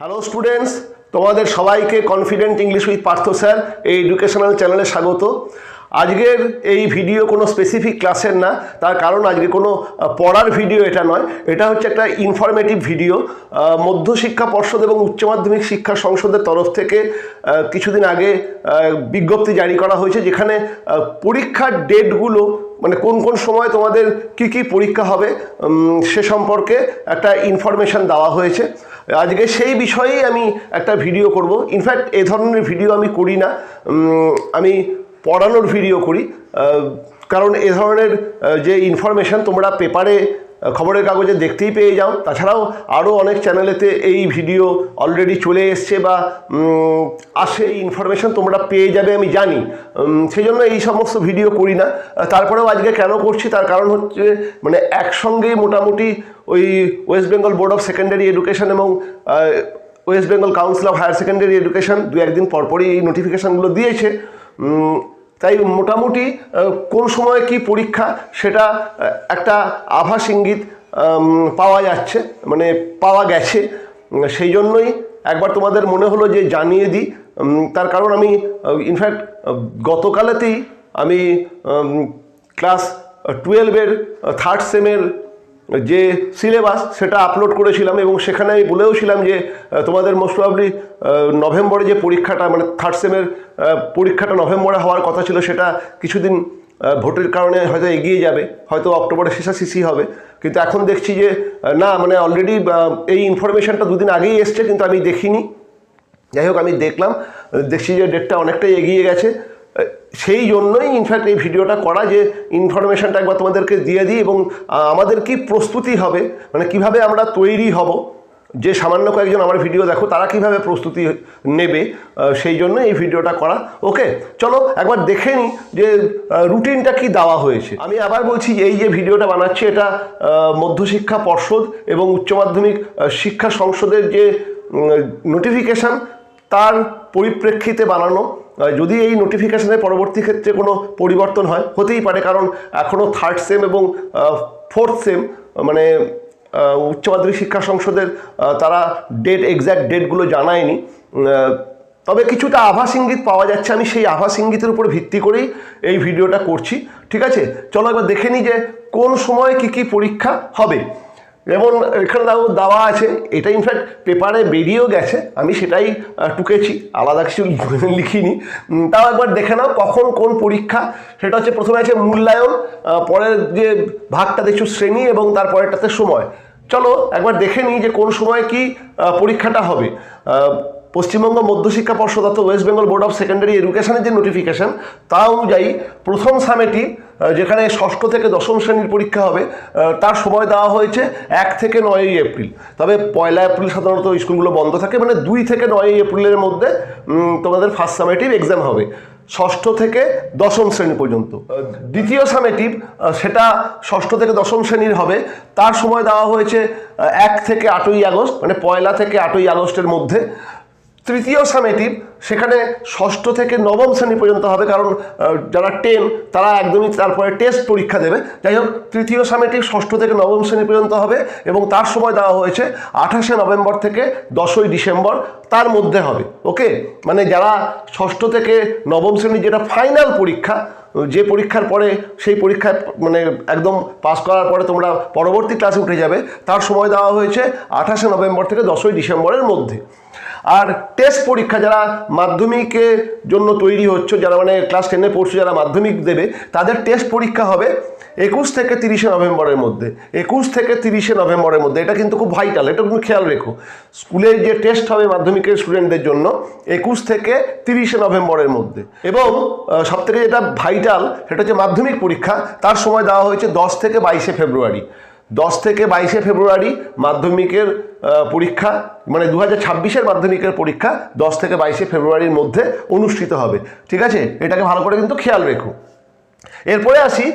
Hello students তোমাদের সবাইকে confident English with Partha sir এই এডুকেশনাল চ্যানেলে স্বাগত। আজকের এই ভিডিও কোনো স্পেসিফিক ক্লাসের না, তার কারণ আজকে কোনো পড়ার ভিডিও এটা নয়। এটা হচ্ছে একটা ইনফরমেটিভ ভিডিও মধ্যশিক্ষা পর্ষদ এবং উচ্চ মাধ্যমিক শিক্ষা সংসদের তরফ থেকে কিছুদিন আগে বিজ্ঞপ্তি জারি করা হয়েছে, যেখানে পরীক্ষার ডেটগুলো মানে কোন কোন সময় তোমাদের কি কি পরীক্ষা হবে সে সম্পর্কে একটা ইনফরমেশান দেওয়া হয়েছে। আজকে সেই বিষয়েই আমি একটা ভিডিও করব। ইনফ্যাক্ট এ ধরনের ভিডিও আমি করি না। আমি পড়ানোর ভিডিও করি। কারণ এ ধরনের যে ইনফরমেশান তোমরা পেপারে খবরের কাগজে দেখতেই পেয়ে যাও। তাছাড়াও আরও অনেক চ্যানেলেতে এই ভিডিও অলরেডি চলে এসছে বা আসে, এই ইনফরমেশন তোমরা পেয়ে যাবে আমি জানি। সেই জন্য এই সমস্ত ভিডিও করি না। তারপরেও আজকে কেন করছি, তার কারণ হচ্ছে মানে একসঙ্গেই মোটামুটি ওই West Bengal Board of Secondary Education এবং West Bengal Council of Higher Secondary Education দু একদিন পরপরই এই নোটিফিকেশানগুলো দিয়েছে। তাই মোটামুটি কোন সময় কি পরীক্ষা সেটা একটা আভাস ইঙ্গিত পাওয়া যাচ্ছে মানে পাওয়া গেছে। সেই জন্যই একবার তোমাদের মনে হলো যে জানিয়ে দিই। তার কারণ আমি ইনফ্যাক্ট গতকালেতেই আমি ক্লাস টুয়েলভের থার্ড সেমের যে সিলেবাস সেটা আপলোড করেছিলাম এবং সেখানে আমি বলেওছিলাম যে তোমাদের মোস্ট প্রবলি নভেম্বরে যে পরীক্ষাটা মানে থার্ড সেমের পরীক্ষাটা নভেম্বরে হওয়ার কথা ছিল, সেটা কিছুদিন ভোটের কারণে হয়তো এগিয়ে যাবে, হয়তো অক্টোবরে শেষাশেষি হবে। কিন্তু এখন দেখছি যে না মানে অলরেডি এই ইনফরমেশনটা দুদিন আগেই এসছে, কিন্তু আমি দেখিনি। যাই হোক, আমি দেখলাম দেখছি যে ডেটটা অনেকটাই এগিয়ে গেছে। সেই জন্যই ইনফ্যাক্ট এই ভিডিওটা করা যে ইনফরমেশনটা একবার তোমাদেরকে দিয়ে দিই এবং আমাদের কি প্রস্তুতি হবে মানে কীভাবে আমরা তৈরি হব, যে সামান্য কয়েকজন আমার ভিডিও দেখো, তারা কীভাবে প্রস্তুতি নেবে সেই জন্য এই ভিডিওটা করা। ওকে, চলো একবার দেখে নিই যে রুটিনটা কি দেওয়া হয়েছে। আমি আবার বলছি, এই যে ভিডিওটা বানাচ্ছি, এটা মধ্যশিক্ষা পর্ষদ এবং উচ্চ মাধ্যমিক শিক্ষা সংসদের যে নোটিফিকেশান তার পরিপ্রেক্ষিতে বানানো যদি এই নোটিফিকেশনের পরবর্তী ক্ষেত্রে কোনো পরিবর্তন হয়, হতেই পারে, কারণ এখনও থার্ড সেম এবং ফোর্থ সেম মানে উচ্চ মাধ্যমিক শিক্ষা সংসদের তারা ডেট এক্স্যাক্ট ডেটগুলো জানায়নি। তবে কিছুটা আভাস ইঙ্গিত পাওয়া যাচ্ছে। আমি সেই আভাস ইঙ্গিতের উপর ভিত্তি করেই এই ভিডিওটা করছি। ঠিক আছে? চলো একবার দেখে নিই যে কোন সময় কি কি পরীক্ষা হবে। যেমন এখানে দাও দেওয়া আছে। এটা ইনফ্যাক্ট পেপারে বেরিয়েও গেছে। আমি সেটাই টুকেছি। আলাদা কিছু লিখিনি। তাও একবার দেখে নাও কখন কোন পরীক্ষা। সেটা হচ্ছে প্রথমে আছে মূল্যায়ন পরের যে ভাগটা দেখছ শ্রেণি এবং তারপরেরটাতে সময়। চলো একবার দেখে নিই যে কোন সময় কি পরীক্ষাটা হবে। পশ্চিমবঙ্গ মধ্যশিক্ষা পর্ষদ অর্থাৎ West Bengal Board of Secondary এডুকেশনের যে নোটিফিকেশন তা অনুযায়ী প্রথম সামেটি যেখানে ষষ্ঠ থেকে দশম শ্রেণির পরীক্ষা হবে তার সময় দেওয়া হয়েছে এক থেকে নয়ই এপ্রিল। তবে পয়লা এপ্রিল সাধারণত স্কুলগুলো বন্ধ থাকে মানে দুই থেকে নয়ই এপ্রিলের মধ্যে তোমাদের ফার্স্ট সামেটিভ এক্সাম হবে, ষষ্ঠ থেকে দশম শ্রেণি পর্যন্ত। দ্বিতীয় সামেটিভ সেটা ষষ্ঠ থেকে দশম শ্রেণির হবে, তার সময় দেওয়া হয়েছে এক থেকে আটই আগস্ট মানে পয়লা থেকে আটই আগস্টের মধ্যে তৃতীয় সামেটিভ সেখানে ষষ্ঠ থেকে নবম শ্রেণি পর্যন্ত হবে, কারণ যারা টেন তারা একদমই তারপরে টেস্ট পরীক্ষা দেবে। যাই হোক, তৃতীয় সামেটিভ ষষ্ঠ থেকে নবম শ্রেণি পর্যন্ত হবে এবং তার সময় দেওয়া হয়েছে আঠাশে নভেম্বর থেকে দশই ডিসেম্বর, তার মধ্যে হবে, ওকে? মানে যারা ষষ্ঠ থেকে নবম শ্রেণির যেটা ফাইনাল পরীক্ষা, যে পরীক্ষার পরে সেই পরীক্ষায় মানে একদম পাস করার পরে তোমরা পরবর্তী ক্লাসে উঠে যাবে, তার সময় দেওয়া হয়েছে আঠাশে নভেম্বর থেকে দশই ডিসেম্বরের মধ্যে। আর টেস্ট পরীক্ষা যারা মাধ্যমিকের জন্য তৈরি হচ্ছে, যারা মানে ক্লাস টেনে পড়ছে, যারা মাধ্যমিক দেবে, তাদের টেস্ট পরীক্ষা হবে একুশ থেকে তিরিশে নভেম্বরের মধ্যে। একুশ থেকে তিরিশে নভেম্বরের মধ্যে। এটা কিন্তু খুব ভাইটাল এটা কিন্তু খেয়াল রেখো। স্কুলের যে টেস্ট হবে মাধ্যমিকের স্টুডেন্টদের জন্য, একুশ থেকে তিরিশে নভেম্বরের মধ্যে। এবং সব থেকে যেটা ভাইটাল সেটা হচ্ছে মাধ্যমিক পরীক্ষা। তার সময় দেওয়া হয়েছে দশ থেকে বাইশে ফেব্রুয়ারি। দশ থেকে বাইশে ফেব্রুয়ারি মাধ্যমিকের পরীক্ষা মানে দু হাজার ছাব্বিশের মাধ্যমিকের পরীক্ষা দশ থেকে বাইশে ফেব্রুয়ারির মধ্যে অনুষ্ঠিত হবে। ঠিক আছে? এটাকে ভালো করে কিন্তু খেয়াল রেখো। এরপরে আসি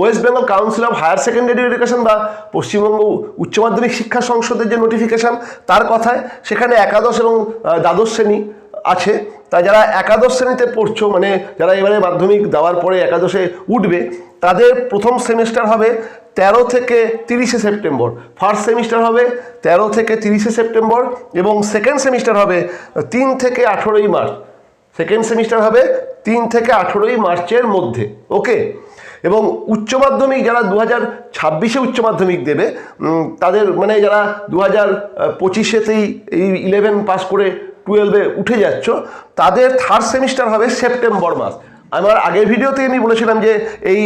West Bengal Council of Higher Secondary Education বা পশ্চিমবঙ্গ উচ্চ মাধ্যমিক শিক্ষা সংসদের যে নোটিফিকেশন তার কথায় সেখানে একাদশ এবং দ্বাদশ শ্রেণি আছে। তাই যারা একাদশ শ্রেণীতে পড়ছো মানে যারা এবারে মাধ্যমিক দেওয়ার পরে একাদশে উঠবে, তাদের প্রথম সেমিস্টার হবে তেরো থেকে তিরিশে সেপ্টেম্বর। ফার্স্ট সেমিস্টার হবে তেরো থেকে তিরিশে সেপ্টেম্বর এবং সেকেন্ড সেমিস্টার হবে তিন থেকে আঠেরোই মার্চ। সেকেন্ড সেমিস্টার হবে তিন থেকে আঠেরোই মার্চের মধ্যে, ওকে? এবং উচ্চ মাধ্যমিক যারা দু হাজার ছাব্বিশে উচ্চ মাধ্যমিক দেবে তাদের মানে যারা দু হাজার পঁচিশেতেই এই ইলেভেন পাস করে টুয়েলভে উঠে যাচ্ছ, তাদের থার্ড সেমিস্টার হবে সেপ্টেম্বর মাস। আমার আগের ভিডিওতে আমি বলেছিলাম যে এই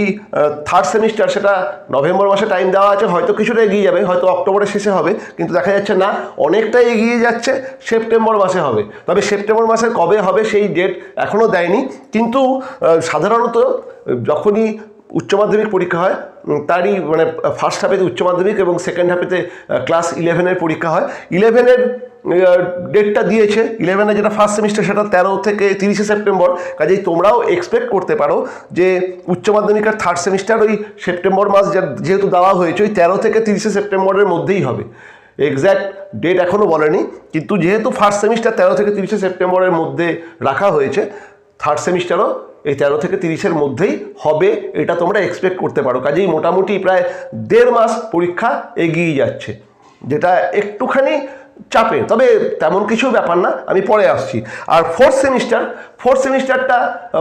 থার্ড সেমিস্টার সেটা নভেম্বর মাসে টাইম দেওয়া আছে, হয়তো কিছুটা এগিয়ে যাবে, হয়তো অক্টোবরের শেষে হবে, কিন্তু দেখা যাচ্ছে না অনেকটাই এগিয়ে যাচ্ছে, সেপ্টেম্বর মাসে হবে। তবে সেপ্টেম্বর মাসে কবে হবে সেই ডেট এখনও দেয়নি, কিন্তু সাধারণত যখনই উচ্চ মাধ্যমিক পরীক্ষা হয় তারই মানে ফার্স্ট হাফেতে উচ্চ মাধ্যমিক এবং সেকেন্ড হাফেতে ক্লাস ইলেভেনের পরীক্ষা হয়। ইলেভেনের ডেটটা দিয়েছে ইলেভেনের যেটা ফার্স্ট সেমিস্টার সেটা তেরো থেকে তিরিশে সেপ্টেম্বর। কাজেই তোমরাও এক্সপেক্ট করতে পারো যে উচ্চ মাধ্যমিকের থার্ড সেমিস্টার ওই সেপ্টেম্বর মাস যেহেতু দেওয়া হয়েছে, ওই তেরো থেকে তিরিশে সেপ্টেম্বরের মধ্যেই হবে। এক্স্যাক্ট ডেট এখনও বলেনি, কিন্তু যেহেতু ফার্স্ট সেমিস্টার তেরো থেকে তিরিশে সেপ্টেম্বরের মধ্যে রাখা হয়েছে থার্ড সেমিস্টারও এই তেরো থেকে তিরিশের মধ্যেই হবে, এটা তোমরা এক্সপেক্ট করতে পারো। কাজেই মোটামুটি প্রায় দেড় মাস পরীক্ষা এগিয়ে যাচ্ছে, যেটা একটুখানি চাপে, তবে তেমন কিছু ব্যাপার না, আমি পরে আসছি। আর ফোর্থ সেমিস্টার ফোর্থ সেমিস্টারটা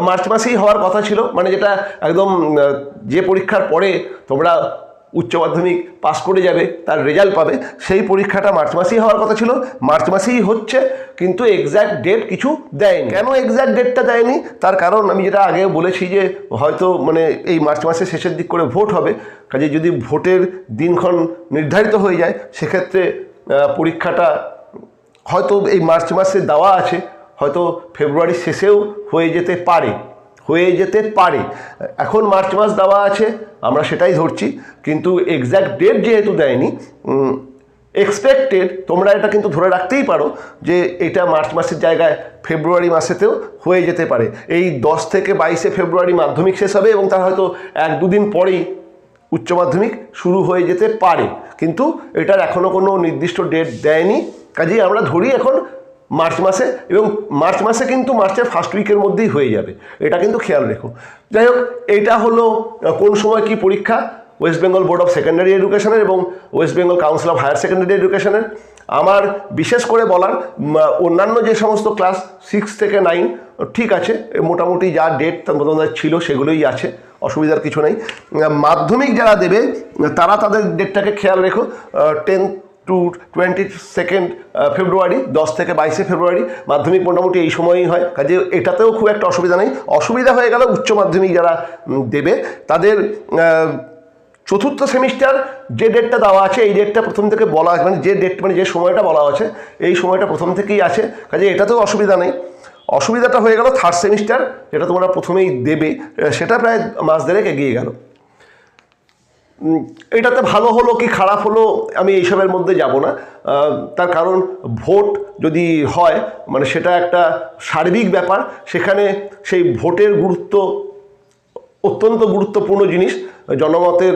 মার্চ মাসেই হওয়ার কথা ছিল মানে যেটা একদম যে পরীক্ষার পরে তোমরা উচ্চ মাধ্যমিক পাস করে যাবে, তার রেজাল্ট পাবে, সেই পরীক্ষাটা মার্চ মাসেই হওয়ার কথা ছিল। মার্চ মাসেই হচ্ছে, কিন্তু এক্স্যাক্ট ডেট কিছু দেয়নি। কেন এক্স্যাক্ট ডেটটা দেয়নি? তার কারণ আমি যেটা আগে বলেছি যে, হয়তো মানে এই মার্চ মাসের শেষের দিক করে ভোট হবে, কাজে যদি ভোটের দিনক্ষণ নির্ধারিত হয়ে যায়, সেক্ষেত্রে পরীক্ষাটা হয়তো এই মার্চ মাসে দেওয়া আছে, হয়তো ফেব্রুয়ারির শেষেও হয়ে যেতে পারে, হয়ে যেতে পারে। এখন মার্চ মাস দেওয়া আছে, আমরা সেটাই ধরছি, কিন্তু এক্স্যাক্ট ডেট যেহেতু দেয়নি এক্সপেক্টেড তোমরা এটা কিন্তু ধরে রাখতেই পারো যে এটা মার্চ মাসের জায়গায় ফেব্রুয়ারি মাসেতেও হয়ে যেতে পারে। এই দশ থেকে বাইশে ফেব্রুয়ারি মাধ্যমিক শেষ হবে এবং তার হয়তো এক দুদিন পরেই উচ্চ মাধ্যমিক শুরু হয়ে যেতে পারে। কিন্তু এটার এখনও কোনো নির্দিষ্ট ডেট দেয়নি। কাজেই আমরা ধরি এখন মার্চ মাসে এবং মার্চ মাসে কিন্তু মার্চের ফার্স্ট উইকের মধ্যেই হয়ে যাবে। এটা কিন্তু খেয়াল রেখো। যাই হোক, এটা হলো কোন সময় কি পরীক্ষা? West Bengal Board of Secondary এডুকেশনের এবং West Bengal Council of Higher Secondary এডুকেশনের আমার বিশেষ করে বলার অন্যান্য যে সমস্ত ক্লাস সিক্স থেকে নাইন ঠিক আছে মোটামুটি যা ডেট তোমাদের ছিল সেগুলোই আছে। অসুবিধার কিছু নেই। মাধ্যমিক যারা দেবে, তারা তাদের ডেটটাকে খেয়াল রেখো। Ten to twenty second February দশ থেকে বাইশে ফেব্রুয়ারি মাধ্যমিক মোটামুটি এই সময়ই হয়। কাজে এটাতেও খুব একটা অসুবিধা নেই। অসুবিধা হয়ে গেল উচ্চ মাধ্যমিক যারা দেবে, তাদের চতুর্থ সেমিস্টার যে ডেটটা দেওয়া আছে, এই ডেটটা প্রথম থেকে বলা মানে যে ডেট মানে যে সময়টা বলা আছে, এই সময়টা প্রথম থেকেই আছে। কাজে এটাতেও অসুবিধা নেই। অসুবিধাটা হয়ে গেল থার্ড সেমিস্টার যেটা তোমরা প্রথমেই দেবে সেটা প্রায় মাস দেড়েক এগিয়ে গেল। এটাতে ভালো হলো কি খারাপ হলো আমি এইসবের মধ্যে যাব না। তার কারণ ভোট যদি হয় মানে সেটা একটা সার্বিক ব্যাপার, সেখানে সেই ভোটের গুরুত্ব অত্যন্ত গুরুত্বপূর্ণ জিনিস, জনমতের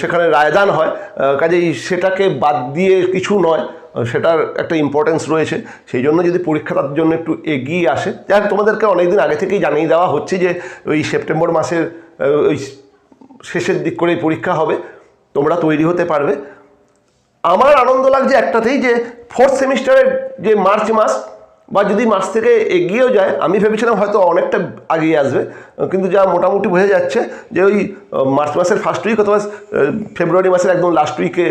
সেখানে রায়দান হয়। কাজেই সেটাকে বাদ দিয়ে কিছু নয়। সেটার একটা ইম্পর্টেন্স রয়েছে। সেই জন্য যদি পরীক্ষাটার জন্য একটু এগিয়ে আসে, যাক, তোমাদেরকে অনেকদিন আগে থেকেই জানিয়ে দেওয়া হচ্ছে যে ওই সেপ্টেম্বর মাসের ওই শেষের দিক করেই পরীক্ষা হবে, তোমরা তৈরি হতে পারবে। আমার আনন্দ লাগছে একটাতেই যে ফোর্থ সেমিস্টারের যে মার্চ মাস, বা যদি মাস থেকে এগিয়েও যায়, আমি ভেবেছিলাম হয়তো অনেকটা আগিয়ে আসবে, কিন্তু যা মোটামুটি বোঝা যাচ্ছে যে ওই মার্চ মাসের ফার্স্ট উইক অথবা ফেব্রুয়ারি মাসের একদম লাস্ট উইকে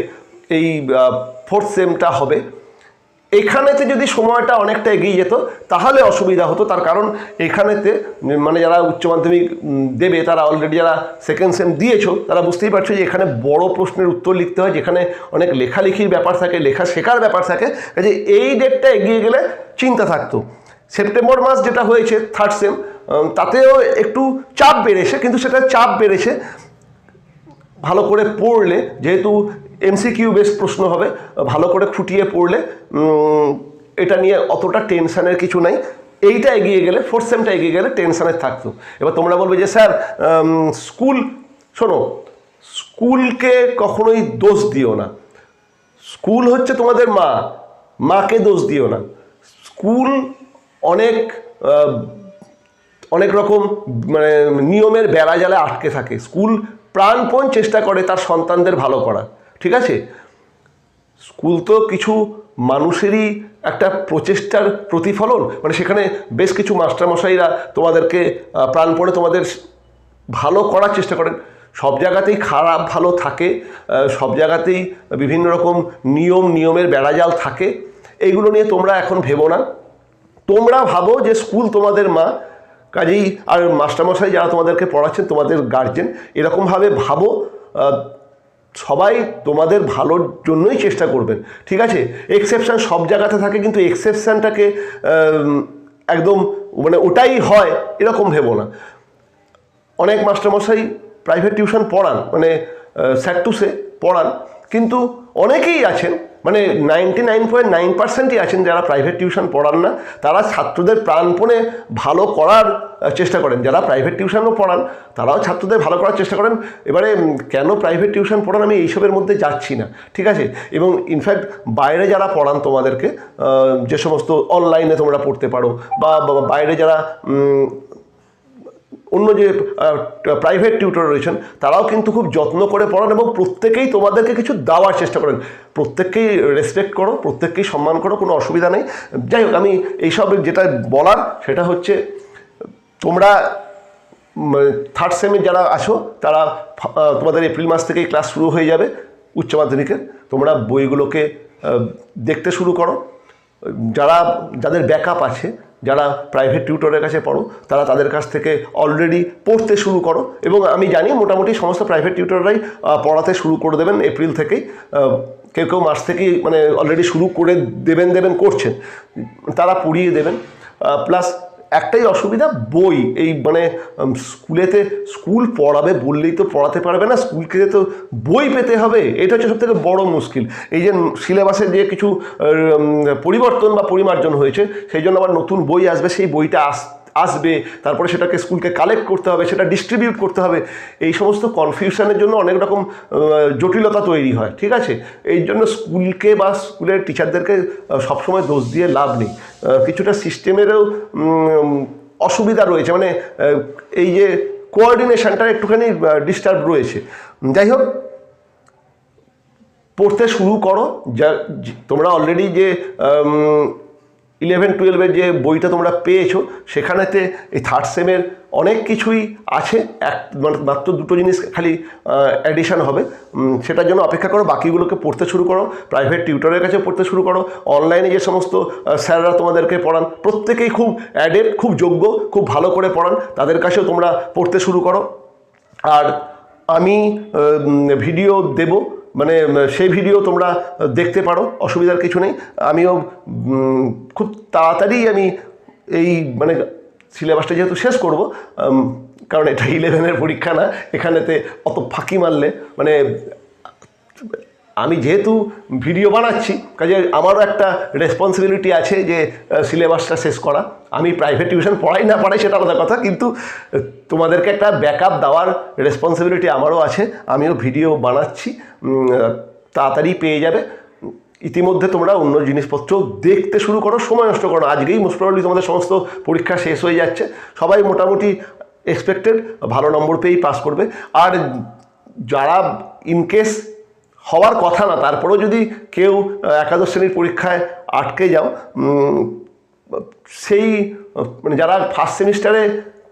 এই ফোর্থ সেমটা হবে। এখানেতে যদি সময়টা অনেকটা এগিয়ে যেত, তাহলে অসুবিধা হতো। তার কারণ এখানেতে মানে যারা উচ্চ মাধ্যমিক দেবে, তারা অলরেডি যারা সেকেন্ড সেম দিয়েছ, তারা বুঝতেই পারছ যে এখানে বড় প্রশ্নের উত্তর লিখতে হয়, যেখানে অনেক লেখালেখির ব্যাপার থাকে, লেখা শেখার ব্যাপার থাকে। কাজে এই ডেটটা এগিয়ে গেলে চিন্তা থাকতো। সেপ্টেম্বর মাস যেটা হয়েছে থার্ড সেম তাতেও একটু চাপ বেড়েছে, কিন্তু সেটা চাপ বেড়েছে। ভালো করে পড়লে, যেহেতু এমসিকিউ বেস প্রশ্ন হবে, ভালো করে খুঁটিয়ে পড়লে এটা নিয়ে অতটা টেনশানের কিছু নাই। এইটা এগিয়ে গেলে ফোর্থ সেমটা এগিয়ে গেলে টেনশনের থাকতো। এবার তোমরা বলবে যে স্যার স্কুল শোনো স্কুলকে কখনোই দোষ দিও না। স্কুল হচ্ছে তোমাদের মা, মাকে দোষ দিও না। স্কুল অনেক অনেক রকম মানে নিয়মের বেড়া জালে আটকে থাকে। স্কুল প্রাণপণ চেষ্টা করে তার সন্তানদের ভালো করা। ঠিক আছে? স্কুল তো কিছু মানুষেরই একটা প্রচেষ্টার প্রতিফলন। মানে সেখানে বেশ কিছু মাস্টারমশাইরা তোমাদেরকে আহ, প্রাণপণে তোমাদের ভালো করার চেষ্টা করেন। সব জায়গাতেই খারাপ ভালো থাকে সব জায়গাতেই বিভিন্ন রকম নিয়ম নিয়মের বেড়াজাল থাকে। এইগুলো নিয়ে তোমরা এখন ভেবো না। তোমরা ভাবো যে স্কুল তোমাদের মা। কাজেই আর মাস্টারমশাই যারা তোমাদেরকে পড়াচ্ছেন তোমাদের গার্জেন এরকমভাবে ভাবো। সবাই তোমাদের ভালোর জন্যই চেষ্টা করবেন, ঠিক আছে? এক্সেপশান সব জায়গাতে থাকে, কিন্তু এক্সেপশানটাকে একদম মানে ওটাই হয়, এরকম ভেবো না। অনেক মাস্টারমশাই প্রাইভেট টিউশন পড়ান মানে স্যার টু সে পড়ান কিন্তু অনেকেই আছেন মানে নাইনটি নাইন পয়েন্ট নাইন পার্সেন্টই আছেন যারা প্রাইভেট টিউশন পড়ান না, তারা ছাত্রদের প্রাণপণে ভালো করার চেষ্টা করেন। যারা প্রাইভেট টিউশনও পড়ান, তারাও ছাত্রদের ভালো করার চেষ্টা করেন। এবারে কেন প্রাইভেট টিউশন পড়ান আমি এইসবের মধ্যে যাচ্ছি না, ঠিক আছে? এবং ইনফ্যাক্ট বাইরে যারা পড়ান তোমাদেরকে যে সমস্ত অনলাইনে তোমরা পড়তে পারো, বা বাইরে যারা অন্য যে প্রাইভেট টিউটর রয়েছেন, তারাও কিন্তু খুব যত্ন করে পড়ান এবং প্রত্যেকেই তোমাদেরকে কিছু দেওয়ার চেষ্টা করেন। প্রত্যেককেই রেসপেক্ট করো, প্রত্যেককেই সম্মান করো, কোনো অসুবিধা নেই। যাই হোক, আমি এইসব যেটা বলার, সেটা হচ্ছে, তোমরা থার্ড সেমে যারা আছো, তারা তোমাদের এপ্রিল মাস থেকেই ক্লাস শুরু হয়ে যাবে উচ্চ মাধ্যমিকের তোমরা বইগুলোকে দেখতে শুরু করো। যারা, যাদের ব্যাকআপ আছে যারা প্রাইভেট টিউটরের কাছে পড়ো, তারা তাদের কাছ থেকে অলরেডি পড়তে শুরু করো এবং আমি জানি মোটামুটি সমস্ত প্রাইভেট টিউটররাই পড়াতে শুরু করে দেবেন এপ্রিল থেকেই। কেউ কেউ মাস থেকেই মানে অলরেডি শুরু করে দেবেন দেবেন করছেন। তারা পড়িয়ে দেবেন। প্লাস একটাই অসুবিধা বই। এই মানে স্কুলেতে স্কুল পড়াবে বললেই তো পড়াতে পারবে না, স্কুলকে তো বই পেতে হবে, এটা হচ্ছে সবথেকে বড় মুশকিল। এই যে সিলেবাসে যে কিছু পরিবর্তন বা পরিমার্জন হয়েছে, সেই জন্য আবার নতুন বই আসবে, সেই বইটা আস আসবে, তারপরে সেটাকে স্কুলকে কালেক্ট করতে হবে, সেটা ডিস্ট্রিবিউট করতে হবে, এই সমস্ত কনফিউশনের জন্য অনেক রকম জটিলতা তৈরি হয়, ঠিক আছে? এই জন্য স্কুলকে বা স্কুলের টিচারদেরকে সবসময় দোষ দিয়ে লাভ নেই। কিছুটা সিস্টেমেরও অসুবিধা রয়েছে মানে এই যে কোঅর্ডিনেশনটা একটুখানি ডিস্টার্ব রয়েছে। যাই হোক, পড়তে শুরু করো, যা, তোমরা অলরেডি যে ইলেভেন টুয়েলভের যে বইটা তোমরা পেয়েছ, সেখানেতে এই থার্ড সেমের অনেক কিছুই আছে। এক মাত্র দুটো জিনিস খালি অ্যাডিশান হবে। সেটার জন্য অপেক্ষা করো, বাকিগুলোকে পড়তে শুরু করো প্রাইভেট টিউটরের কাছে পড়তে শুরু করো। অনলাইনে যে সমস্ত স্যাররা তোমাদেরকে পড়ান, প্রত্যেকেই খুব অ্যাডেড খুব যোগ্য, খুব ভালো করে পড়ান। তাদের কাছেও তোমরা পড়তে শুরু করো। আর আমি ভিডিও দেব। মানে সেই ভিডিও তোমরা দেখতে পারো, অসুবিধার কিছু নেই। আমিও খুব তাড়াতাড়ি আমি এই মানে সিলেবাসটা যেহেতু শেষ করব কারণ এটা ইলেভেনের পরীক্ষা না, এখানেতে অত ফাঁকি মারলে মানে আমি যেহেতু ভিডিও বানাচ্ছি, কাজে আমারও একটা রেসপন্সিবিলিটি আছে যে সিলেবাসটা শেষ করা। আমি প্রাইভেট টিউশন পড়াই না পড়াই সেটা আলাদা কথা, কিন্তু তোমাদেরকে একটা ব্যাকআপ দেওয়ার রেসপন্সিবিলিটি আমারও আছে। আমিও ভিডিও বানাচ্ছি তাড়াতাড়ি পেয়ে যাবে। ইতিমধ্যে তোমরা অন্য জিনিসপত্র দেখতে শুরু করো, সময় নষ্ট করো। আজকেই মোস্ট তোমাদের সমস্ত পরীক্ষা শেষ হয়ে যাচ্ছে। সবাই মোটামুটি এক্সপেক্টেড ভালো নম্বর পেয়েই পাস করবে। আর যারা ইনকেস হওয়ার কথা না, তারপরেও যদি কেউ একাদশ শ্রেণির পরীক্ষায় আটকে যাও সেই মানে যারা ফার্স্ট সেমিস্টারে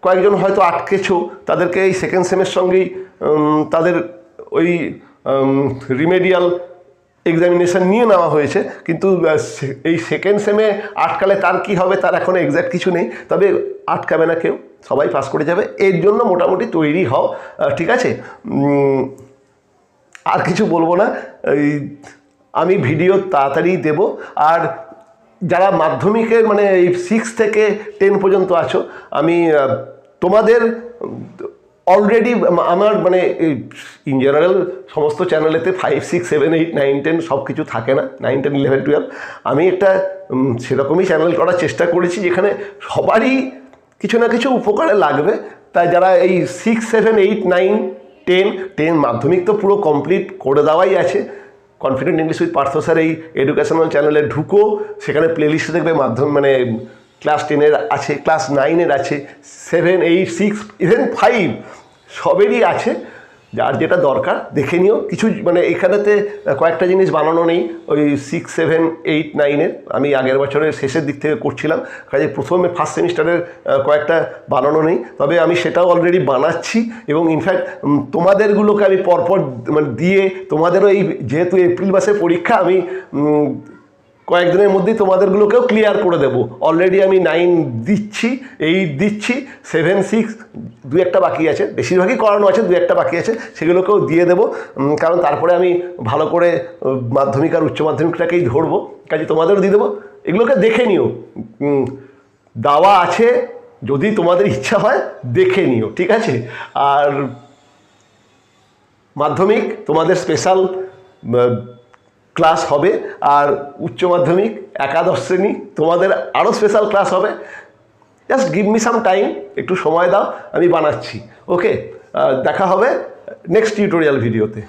কয়েকজন হয়তো আটকেছো, তাদেরকে এই সেকেন্ড সেমের সঙ্গেই তাদের ওই রিমেডিয়াল এক্সামিনেশন নিয়ে নেওয়া হয়েছে। কিন্তু এই সেকেন্ড সেমে আটকালে তার কি হবে, তার এখন এক্স্যাক্ট কিছু নেই। তবে আটকাবে না কেউ, সবাই পাস করে যাবে। এর জন্য মোটামুটি তৈরি হও। ঠিক আছে? আর কিছু বলব না। এই, আমি ভিডিও তাড়াতাড়ি দেব। আর যারা মাধ্যমিকের মানে এই সিক্স থেকে টেন পর্যন্ত আছো, আমি তোমাদের অলরেডি আমার মানে ইন জেনারেল সমস্ত চ্যানেলেতে five six seven eight nine ten সব কিছু থাকে না। নাইন টেন ইলেভেন টুয়েলভ আমি একটা সেরকমই চ্যানেল করার চেষ্টা করেছি যেখানে সবারই কিছু না কিছু উপকারে লাগবে। তাই যারা এই six seven eight nine ten ten মাধ্যমিক তো পুরো কমপ্লিট করে দেওয়াই আছে। Confident English with Partha sir এই এডুকেশনাল চ্যানেলে ঢুকো, সেখানে প্লেলিস্টে দেখবে মাধ্যম মানে ক্লাস টেনের আছে ক্লাস নাইনের আছে seven eight six even five সবেরই আছে। যার যেটা দরকার, দেখে নিও। কিছু মানে এখানেতে কয়েকটা জিনিস বানানো নেই। ওই সিক্স সেভেন এইট নাইনের আমি আগের বছরের শেষের দিক থেকে করছিলাম। কাজে প্রথমে ফার্স্ট সেমিস্টারের কয়েকটা বানানো নেই। তবে আমি সেটাও অলরেডি বানাচ্ছি এবং ইনফ্যাক্ট তোমাদেরগুলোকে আমি পরপর মানে দিয়ে তোমাদেরও এই যেহেতু এপ্রিল মাসে পরীক্ষা, আমি কয়েকদিনের মধ্যেই তোমাদেরগুলোকেও ক্লিয়ার করে দেবো। অলরেডি আমি নাইন দিচ্ছি এইট দিচ্ছি সেভেন সিক্স দু একটা বাকি আছে। বেশিরভাগই করানো আছে দু একটা বাকি আছে, সেগুলোকেও দিয়ে দেবো। কারণ তারপরে আমি ভালো করে মাধ্যমিক আর উচ্চ মাধ্যমিকটাকেই ধরবো। কাজে তোমাদেরও দিয়ে দেবো। এগুলোকে দেখে নিও। দাওয়া আছে, যদি তোমাদের ইচ্ছা হয়, দেখে নিও, ঠিক আছে? আর মাধ্যমিক, তোমাদের স্পেশাল ক্লাস হবে আর উচ্চ মাধ্যমিক, একাদশ শ্রেণি, তোমাদের আরও স্পেশাল ক্লাস হবে। Just give me some time একটু সময় দাও, আমি বানাচ্ছি। ওকে দেখা হবে নেক্সট টিউটোরিয়াল ভিডিওতে